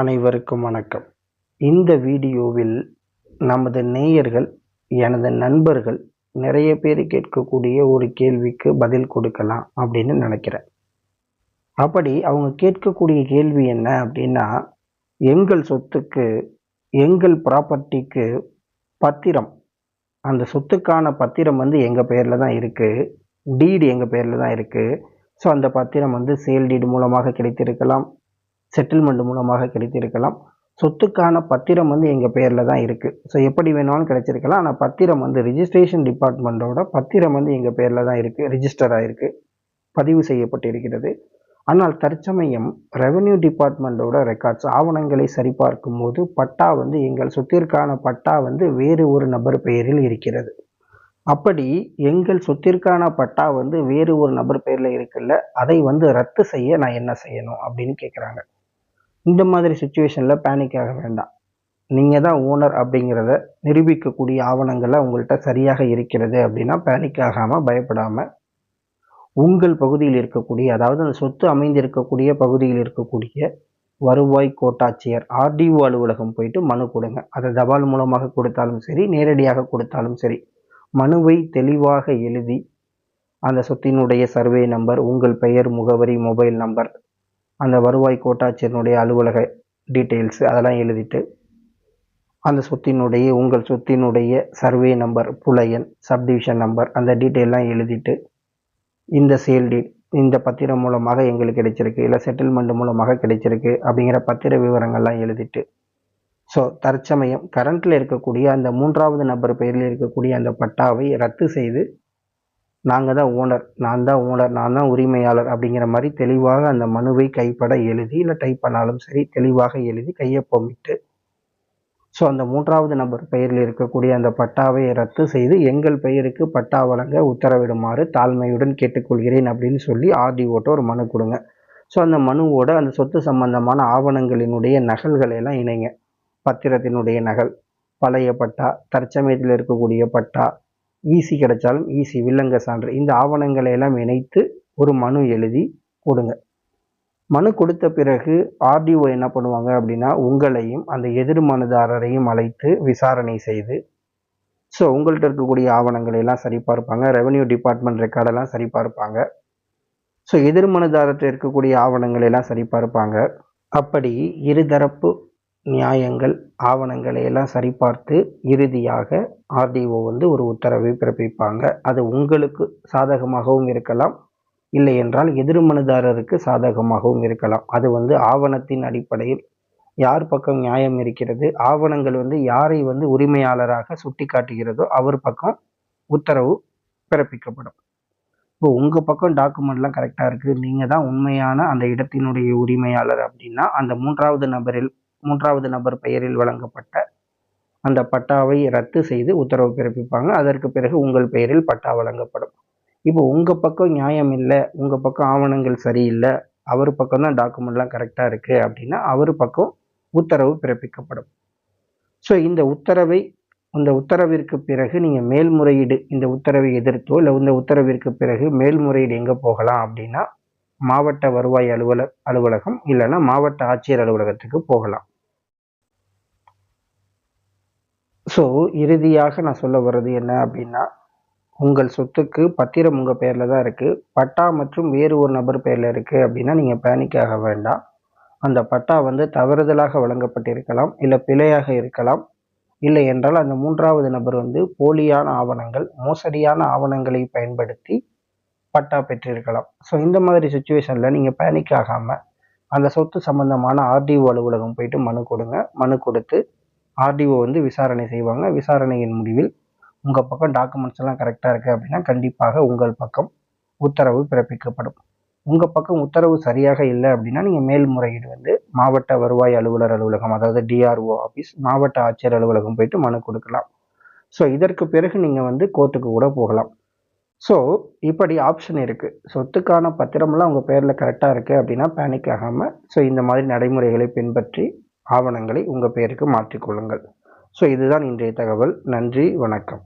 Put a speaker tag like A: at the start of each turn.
A: அனைவருக்கும் வணக்கம். இந்த வீடியோவில் நமது நேயர்கள் எனது நண்பர்கள் நிறைய பேர் கேட்கக்கூடிய ஒரு கேள்விக்கு பதில் கொடுக்கலாம் அப்படின்னு நினைக்கிறேன். அப்படி அவங்க கேட்கக்கூடிய கேள்வி என்ன அப்படின்னா எங்கள் சொத்துக்கு எங்கள் ப்ராப்பர்ட்டிக்கு பத்திரம். அந்த சொத்துக்கான பத்திரம் வந்து எங்கள் பேரில் தான் இருக்குது டீடு எங்கள் பேரில் தான் இருக்குது ஸோ அந்த பத்திரம் வந்து சேல் டீடு மூலமாக கிடைத்திருக்கலாம். செட்டில்மெண்ட் மூலமாக கிடைத்திருக்கலாம். சொத்துக்கான பத்திரம் வந்து எங்கள் பேரில் தான் இருக்குது ஸோ எப்படி வேணாலும் கிடைச்சிருக்கலாம் ஆனால் பத்திரம் வந்து ரிஜிஸ்ட்ரேஷன் டிபார்ட்மெண்ட்டோட பத்திரம் வந்து எங்கள் பேரில் தான் இருக்குது ரிஜிஸ்டர் ஆகிருக்கு பதிவு செய்யப்பட்டிருக்கிறது. ஆனால் தற்சமயம் ரெவென்யூ டிபார்ட்மெண்ட்டோட ரெக்கார்ட்ஸ் ஆவணங்களை சரிபார்க்கும் போது பட்டா வந்து எங்கள் சொத்திற்கான பட்டா வந்து வேறு ஒரு நபர் பெயரில் இருக்கிறது. அப்படி எங்கள் சொத்திற்கான பட்டா வந்து வேறு ஒரு நபர் பெயரில் இருக்குல்ல அதை வந்து ரத்து செய்ய நான் என்ன செய்யணும் அப்படின்னு கேட்குறாங்க இந்த மாதிரி சுச்சுவேஷனில் பேனிக் ஆக வேண்டாம். நீங்கள் தான் ஓனர் அப்படிங்கிறத நிரூபிக்கக்கூடிய ஆவணங்களை உங்கள்கிட்ட சரியாக இருக்கிறது அப்படின்னா பேனிக் ஆகாமல் பயப்படாமல் உங்கள் பகுதியில் இருக்கக்கூடிய அதாவது அந்த சொத்து அமைந்திருக்கக்கூடிய பகுதியில் இருக்கக்கூடிய வருவாய் கோட்டாட்சியர் ஆர்டிஓ அலுவலகம் போயிட்டு மனு கொடுங்க. அதை தபால் மூலமாக கொடுத்தாலும் சரி நேரடியாக கொடுத்தாலும் சரி மனுவை தெளிவாக எழுதி அந்த சொத்தினுடைய சர்வே நம்பர் உங்கள் பெயர் முகவரி மொபைல் நம்பர் அந்த வருவாய் கோட்டாட்சியனுடைய அலுவலக டீட்டெயில்ஸு அதெல்லாம் எழுதிட்டு அந்த சொத்தினுடைய உங்கள் சொத்தினுடைய சர்வே நம்பர் புலையன் சப்டிவிஷன் நம்பர் அந்த டீட்டெயிலாம் எழுதிட்டு இந்த சேல் டீட் இந்த பத்திரம் மூலமாக எங்களுக்கு கிடைச்சிருக்கு இல்லை செட்டில்மெண்ட் மூலமாக கிடைச்சிருக்கு அப்படிங்கிற பத்திர விவரங்கள்லாம் எழுதிட்டு ஸோ தற்சமயம் கரண்ட்டில் இருக்கக்கூடிய அந்த மூன்றாவது நபர் பெயரில் இருக்கக்கூடிய அந்த பட்டாவை ரத்து செய்து நாங்கள் தான் ஓனர் நான் தான் ஓனர் நான் தான் உரிமையாளர் அப்படிங்கிற மாதிரி தெளிவாக அந்த மனுவை கைப்பட எழுதி இல்லை டைப் பண்ணாலும் சரி தெளிவாக எழுதி கையொப்பமிட்டு ஸோ அந்த மூன்றாவது நபர் பெயரில் இருக்கக்கூடிய அந்த பட்டாவை ரத்து செய்து எங்கள் பெயருக்கு பட்டா வழங்க உத்தரவிடுமாறு தாழ்மையுடன் கேட்டுக்கொள்கிறேன் அப்படின்னு சொல்லி ஆர்டிஓட்ட ஒரு மனு கொடுங்க. ஸோ அந்த மனுவோட அந்த சொத்து சம்பந்தமான ஆவணங்களினுடைய நகல்களை எல்லாம் இணைங்க. பத்திரத்தினுடைய நகல் பழைய பட்டா தற்சமயத்தில் இருக்கக்கூடிய பட்டா ஈசி கிடைச்சாலும் ஈசி வில்லங்க சான்று. இந்த ஆவணங்களை எல்லாம் இணைத்து ஒரு மனு எழுதி கொடுங்க. மனு கொடுத்த பிறகு ஆர்டிஓ என்ன பண்ணுவாங்க அப்படின்னா உங்களையும் அந்த எதிர் மனுதாரரையும் அழைத்து விசாரணை செய்து ஸோ உங்கள்கிட்ட இருக்கக்கூடிய ஆவணங்களை எல்லாம் சரிபார்ப்பாங்க ரெவன்யூ டிபார்ட்மெண்ட் ரெக்கார்டெல்லாம் சரிபார்ப்பாங்க. ஸோ எதிர் மனுதாரத்தில் இருக்கக்கூடிய ஆவணங்களை எல்லாம் சரிபார்ப்பாங்க. அப்படி இருதரப்பு நியாயங்கள் ஆவணங்களை எல்லாம் சரிபார்த்து இறுதியாக ஆர்டிஓ வந்து ஒரு உத்தரவை பிறப்பிப்பாங்க. அது உங்களுக்கு சாதகமாகவும் இருக்கலாம். இல்லை என்றால் எதிர் மனுதாரருக்கு சாதகமாகவும் இருக்கலாம். அது வந்து ஆவணத்தின் அடிப்படையில் யார் பக்கம் நியாயம் இருக்கிறது ஆவணங்கள் வந்து யாரை வந்து உரிமையாளராக சுட்டி காட்டுகிறதோ அவர் பக்கம் உத்தரவு பிறப்பிக்கப்படும். இப்போ உங்கள் பக்கம் டாக்குமெண்ட்லாம் கரெக்டாக இருக்குது. நீங்கள் தான் உண்மையான அந்த இடத்தினுடைய உரிமையாளர் அப்படின்னா அந்த மூன்றாவது நபரில் மூன்றாவது நபர் பெயரில் வழங்கப்பட்ட அந்த பட்டாவை ரத்து செய்து உத்தரவு பிறப்பிப்பாங்க. அதற்கு பிறகு உங்கள் பெயரில் பட்டா வழங்கப்படும். இப்போ உங்கள் பக்கம் நியாயம் இல்லை உங்கள் பக்கம் ஆவணங்கள் சரியில்லை அவர் பக்கம் தான் டாக்குமெண்ட்லாம் கரெக்டாக இருக்குது அப்படின்னா அவர் பக்கம் உத்தரவு பிறப்பிக்கப்படும். ஸோ இந்த உத்தரவை இந்த உத்தரவிற்கு பிறகு நீங்கள் மேல்முறையீடு இந்த உத்தரவை எதிர்த்தோ இல்லை இந்த உத்தரவிற்கு பிறகு மேல்முறையீடு எங்கே போகலாம் அப்படின்னா மாவட்ட வருவாய் அலுவலக அலுவலகம் இல்லைன்னா மாவட்ட ஆட்சியர் அலுவலகத்துக்கு போகலாம். ஸோ இறுதியாக நான் சொல்ல வர்றது என்ன அப்படின்னா உங்கள் சொத்துக்கு பத்திரம் உங்கள் பேரில் தான் இருக்குது பட்டா மற்றும் வேறு ஒரு நபர் பேரில் இருக்குது அப்படின்னா நீங்கள் பேனிக் ஆக வேண்டாம். அந்த பட்டா வந்து தவறுதலாக வழங்கப்பட்டிருக்கலாம் இல்லை பிழையாக இருக்கலாம். இல்லை என்றால் அந்த மூன்றாவது நபர் வந்து போலியான ஆவணங்கள் மோசடியான ஆவணங்களை பயன்படுத்தி பட்டா பெற்றிருக்கலாம். ஸோ இந்த மாதிரி சுச்சுவேஷனில் நீங்கள் பேனிக் ஆகாமல் அந்த சொத்து சம்பந்தமான ஆர்டிஓ அலுவலகம் போயிட்டு மனு கொடுங்க. மனு கொடுத்து ஆர்டிஓ வந்து விசாரணை செய்வாங்க. விசாரணையின் முடிவில் உங்கள் பக்கம் டாக்குமெண்ட்ஸ் எல்லாம் கரெக்டாக இருக்குது அப்படின்னா கண்டிப்பாக உங்கள் பக்கம் உத்தரவு பிறப்பிக்கப்படும். உங்கள் பக்கம் உத்தரவு சரியாக இல்லை அப்படின்னா நீங்கள் மேல்முறையீடு வந்து மாவட்ட வருவாய் அலுவலர் அலுவலகம் அதாவது டிஆர்ஓ ஆஃபீஸ் மாவட்ட ஆட்சியர் அலுவலகம் போயிட்டு மனு கொடுக்கலாம். ஸோ இதற்கு பிறகு நீங்கள் வந்து கோர்ட்டுக்கு கூட போகலாம். ஸோ இப்படி ஆப்ஷன் இருக்குது சொத்துக்கான பத்திரமெல்லாம் உங்கள் பேரில் கரெக்டாக இருக்குது அப்படின்னா பேனிக் ஆகாமல் ஸோ இந்த மாதிரி நடைமுறைகளை பின்பற்றி ஆவணங்களை உங்கள் பெயருக்கு மாற்றிக்கொள்ளுங்கள். ஸோ இதுதான் இன்றைய தகவல். நன்றி வணக்கம்.